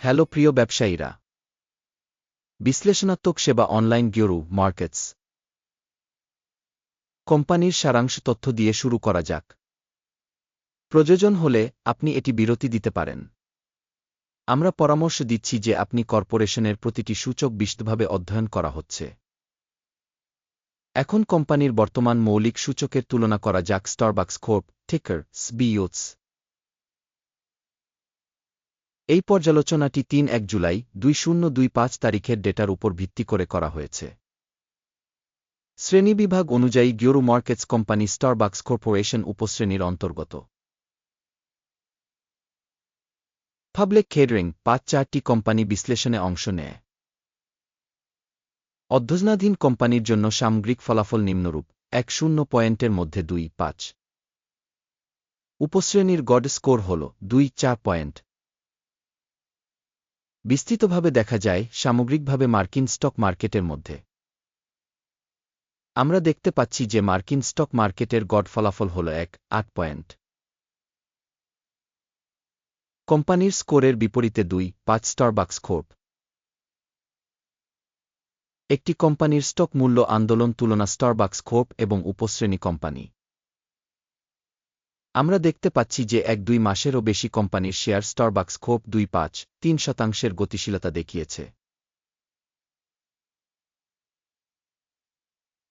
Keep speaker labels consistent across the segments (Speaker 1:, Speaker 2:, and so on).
Speaker 1: Hello প্রিয় ব্যবসায়ীরা। বিশ্লেষণাত্মক সেবা অনলাইন গিওরু মার্কেটস। কোম্পানির সারাংশ তথ্য দিয়ে শুরু করা যাক। প্রয়োজন হলে আপনি এটি বিরতি দিতে পারেন। আমরা পরামর্শ দিচ্ছি যে আপনি কর্পোরেশনের প্রতিটি সূচক বিশদভাবে অধ্যয়ন করা হচ্ছে। এখন কোম্পানির বর্তমান মৌলিক সূচকের তুলনা করা যাক স্টারবাক্স কোর্প টিকার সবিওটস এই পর্যালোচনাটি তিন এক জুলাই দুই শূন্য দুই পাঁচ তারিখের ডেটার উপর ভিত্তি করে করা হয়েছে। শ্রেণীবিভাগ অনুযায়ী গিওরু মার্কেটস কোম্পানি স্টারবাক্স কর্পোরেশন উপশ্রেণীর অন্তর্গত। পাবলিক কেডরিং পাঁচ চারটি কোম্পানি বিশ্লেষণে অংশ নেয়। অধ্যয়নাধীন কোম্পানির জন্য সামগ্রিক ফলাফল নিম্নরূপ, এক শূন্য পয়েন্টের মধ্যে দুই পাঁচ। উপশ্রেণীর গড স্কোর হল দুই চার পয়েন্ট। বিস্তৃতভাবে দেখা যায় সামগ্রিকভাবে মার্কিন স্টক মার্কেটের মধ্যে। আমরা দেখতে পাচ্ছি যে মার্কিন স্টক মার্কেটের গড ফলাফল হল এক আট পয়েন্ট। কোম্পানির স্কোরের বিপরীতে দুই, পাঁচ স্টারবাক্স খোপ একটি কোম্পানির স্টক মূল্য আন্দোলন তুলনা স্টারবাক্স খোপ এবং উপশ্রেণী কোম্পানি। আমরা দেখতে পাচ্ছি যে এক দুই মাসেরও বেশি কোম্পানির শেয়ার স্টারবাক্স খোপ দুই পাঁচ, তিন শতাংশের গতিশীলতা দেখিয়েছে।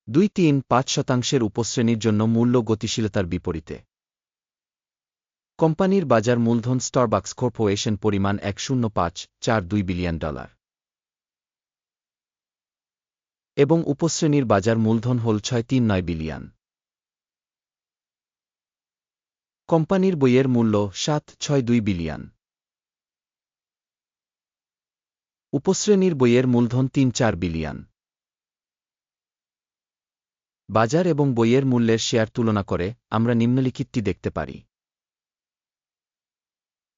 Speaker 1: দুই তিন পাঁচ শতাংশের উপশ্রেণীর জন্য মূল্য গতিশীলতার বিপরীতে। কোম্পানির বাজার মূলধন স্টারবাক্স কর্পোরেশন পরিমাণ এক শূন্য পাঁচ, চার দুই বিলিয়ন ডলার। এবং উপশ্রেণীর বাজার মূলধন হল ছয় তিন নয় বিলিয়ন। কোম্পানির বইয়ের মূল্য সাত ছয় দুই বিলিয়ন। উপশ্রেণীর বইয়ের মূলধন তিন চার বিলিয়ন। বাজার এবং বইয়ের মূল্যের শেয়ার তুলনা করে আমরা নিম্নলিখিতটি দেখতে পারি।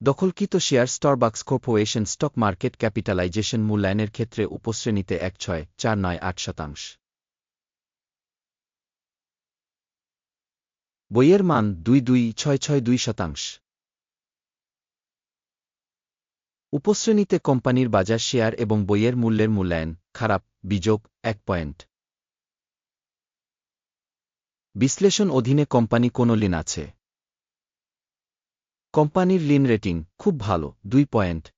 Speaker 1: দখলকৃত share Starbucks corporation stock market capitalization মূল্যায়নের ক্ষেত্রে উপশ্রেণীতে এক ছয়, চার নয়, আট শতাংশ। বইয়ের মান দুই দুই ছয় ছয় দুই শতাংশ। উপশ্রেণীতে কোম্পানির বাজার শেয়ার এবং বইয়ের মূল্যের মূল্যায়ন, খারাপ, বিযোগ, এক পয়েন্ট। বিশ্লেষণ অধীনে কোম্পানি কোনো লিন আছে। কোম্পানির লিন রেটিং খুব ভালো, দুই পয়েন্ট।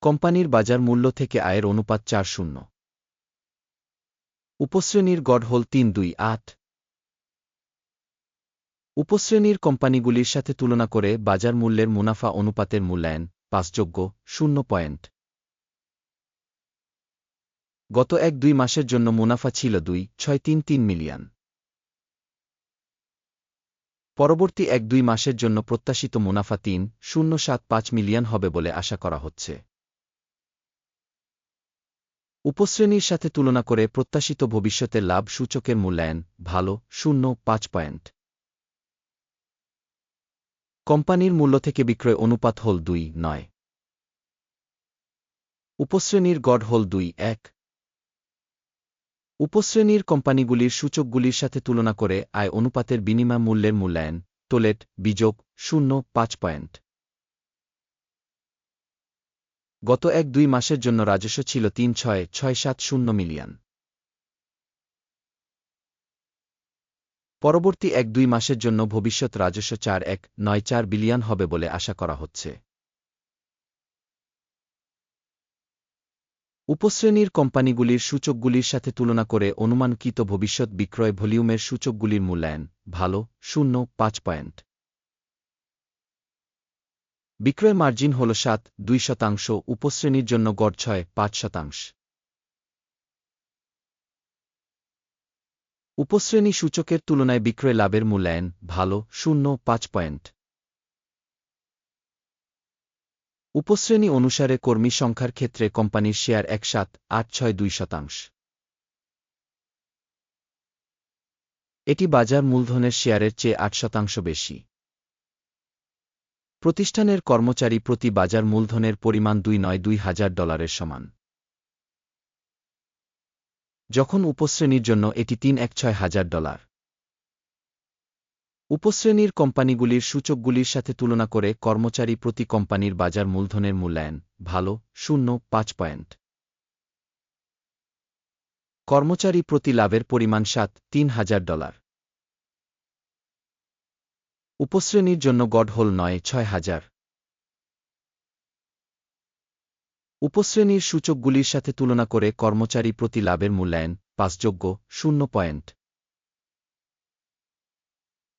Speaker 1: কোম্পানির বাজার মূল্য থেকে আয়ের অনুপাত চার শূন্য। উপশ্রেণীর গড় হল তিন দুই আট। উপশ্রেণীর কোম্পানিগুলির সাথে তুলনা করে বাজার মূল্যের মুনাফা অনুপাতের মূল্যায়ন পাঁচযোগ্য, শূন্য পয়েন্ট। গত এক দুই মাসের জন্য মুনাফা ছিল দুই, ছয় তিন তিন মিলিয়ন। পরবর্তী এক দুই মাসের জন্য প্রত্যাশিত মুনাফা তিন, শূন্য সাত পাঁচ মিলিয়ন হবে বলে আশা করা হচ্ছে। উপশ্রেণীর সাথে তুলনা করে প্রত্যাশিত ভবিষ্যতের লাভ সূচকের মূল্যায়ন ভালো, শূন্য, পাঁচ পয়েন্ট। কোম্পানির মূল্য থেকে বিক্রয় অনুপাত হল দুই, নয়। উপশ্রেণীর গড় হল দুই, এক। উপশ্রেণীর কোম্পানিগুলির সূচকগুলির সাথে তুলনা করে আয় অনুপাতের বিনিময় মূল্যের মূল্যায়ন টোলেট বিযোগ, শূন্য, পাঁচ পয়েন্ট। গত এক দুই মাসের জন্য রাজস্ব ছিল তিন, ছয় ছয়, সাত, শূন্য মিলিয়ন। পরবর্তী এক দুই মাসের জন্য ভবিষ্যৎ রাজস্ব চার এক নয় চার বিলিয়ন হবে বলে আশা করা হচ্ছে। উপশ্রেণীর কোম্পানিগুলির সূচকগুলির সাথে তুলনা করে অনুমানকৃত ভবিষ্যৎ বিক্রয় ভলিউমের সূচকগুলির মূল্যায়ন ভালো, শূন্য, পাঁচ পয়েন্ট। বিক্রয় মার্জিন হল সাত, দুই শতাংশ, উপশ্রেণীর জন্য গড় ছয়, পাঁচ শতাংশ। উপশ্রেণী সূচকের তুলনায় বিক্রয় লাভের মূল্যায়ন ভালো, শূন্য, পাঁচ পয়েন্ট। উপশ্রেণী অনুসারে কর্মী সংখ্যার ক্ষেত্রে কোম্পানির শেয়ার এক সাত আট, ছয়, দুই শতাংশ। এটি বাজার মূলধনের শেয়ারের চেয়ে আট শতাংশ বেশি। প্রতিষ্ঠানের কর্মচারী প্রতি বাজার মূলধনের পরিমাণ দুই নয়, দুই হাজার ডলারের সমান। যখন উপশ্রেণীর জন্য এটি তিন এক ছয় হাজার ডলার। উপশ্রেণীর কোম্পানিগুলির সূচকগুলির সাথে তুলনা করে কর্মচারী প্রতি কোম্পানির বাজার মূলধনের মূল্যায়ন ভালো, শূন্য, পাঁচ পয়েন্ট। কর্মচারী প্রতি লাভের পরিমাণ সাত, তিন হাজার ডলার। উপশ্রেণীর জন্য গড নয়, ছয় হাজার। উপশ্রেণীর সূচকগুলির সাথে তুলনা করে কর্মচারী প্রতি লাভের মূল্যায়ন পাঁচযোগ্য, শূন্য পয়েন্ট।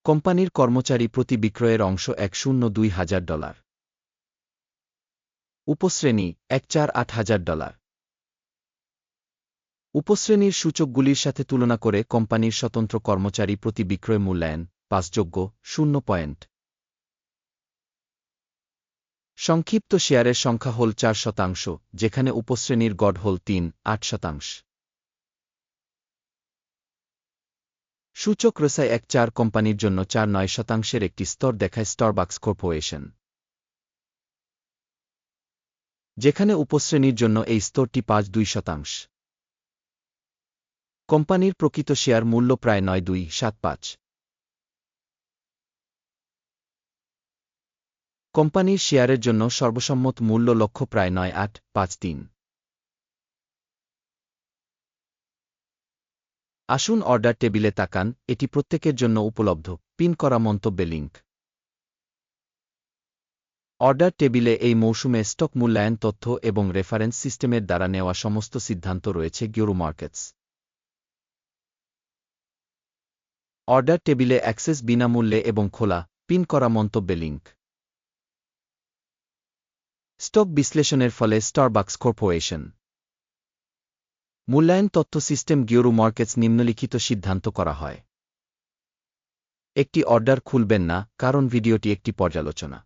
Speaker 1: কোম্পানির কর্মচারী প্রতি বিক্রয়ের অংশ এক শূন্য দুই হাজার ডলার। উপশ্রেণী এক চার আট হাজার ডলার। উপশ্রেণীর সূচকগুলির সাথে তুলনা করে কোম্পানির স্বতন্ত্র কর্মচারী প্রতি বিক্রয় মূল্যায়ন পাঁচযোগ্য, শূন্য পয়েন্ট। সংক্ষিপ্ত শেয়ারের সংখ্যা হল চার শতাংশ, যেখানে উপশ্রেণীর গড় হল তিন, আট শতাংশ। সূচক রসায় এক চার কোম্পানির জন্য চার নয় শতাংশের একটি স্তর দেখায় স্টারবাক্স কর্পোরেশন যেখানে উপশ্রেণীর জন্য এই স্তরটি পাঁচ দুই শতাংশ। কোম্পানির প্রকৃত শেয়ার মূল্য প্রায় নয় দুই সাত পাঁচ। কোম্পানির শেয়ারের জন্য সর্বসম্মত মূল্য লক্ষ্য প্রায় নয় আট পাঁচ তিন। আসুন অর্ডার টেবিলে তাকান, এটি প্রত্যেকের জন্য উপলব্ধ, পিন করা মন্তব্যে লিঙ্ক অর্ডার টেবিলে এই মৌসুমে স্টক মূল্যায়ন তথ্য এবং রেফারেন্স সিস্টেমের দ্বারা নেওয়া সমস্ত সিদ্ধান্ত রয়েছে গিওরু মার্কেটস। অর্ডার টেবিলে অ্যাক্সেস বিনামূল্যে এবং খোলা, পিন করা মন্তব্যে লিঙ্ক স্টক বিশ্লেষণের ফলে স্টারবাক্স কর্পোরেশন। মূল্যায়ন তথ্য সিস্টেম গিওরু মার্কেটস নিম্নলিখিত সিদ্ধান্ত করা হয়। একটি অর্ডার খুলবেন না, কারণ ভিডিওটি একটি পর্যালোচনা।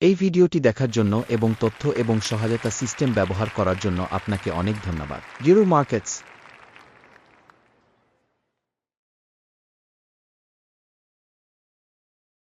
Speaker 1: এই ভিডিওটি দেখার জন্য এবং তথ্য এবং সহায়তা সিস্টেম ব্যবহার করার জন্য আপনাকে অনেক ধন্যবাদ। গিরু মার্কেটস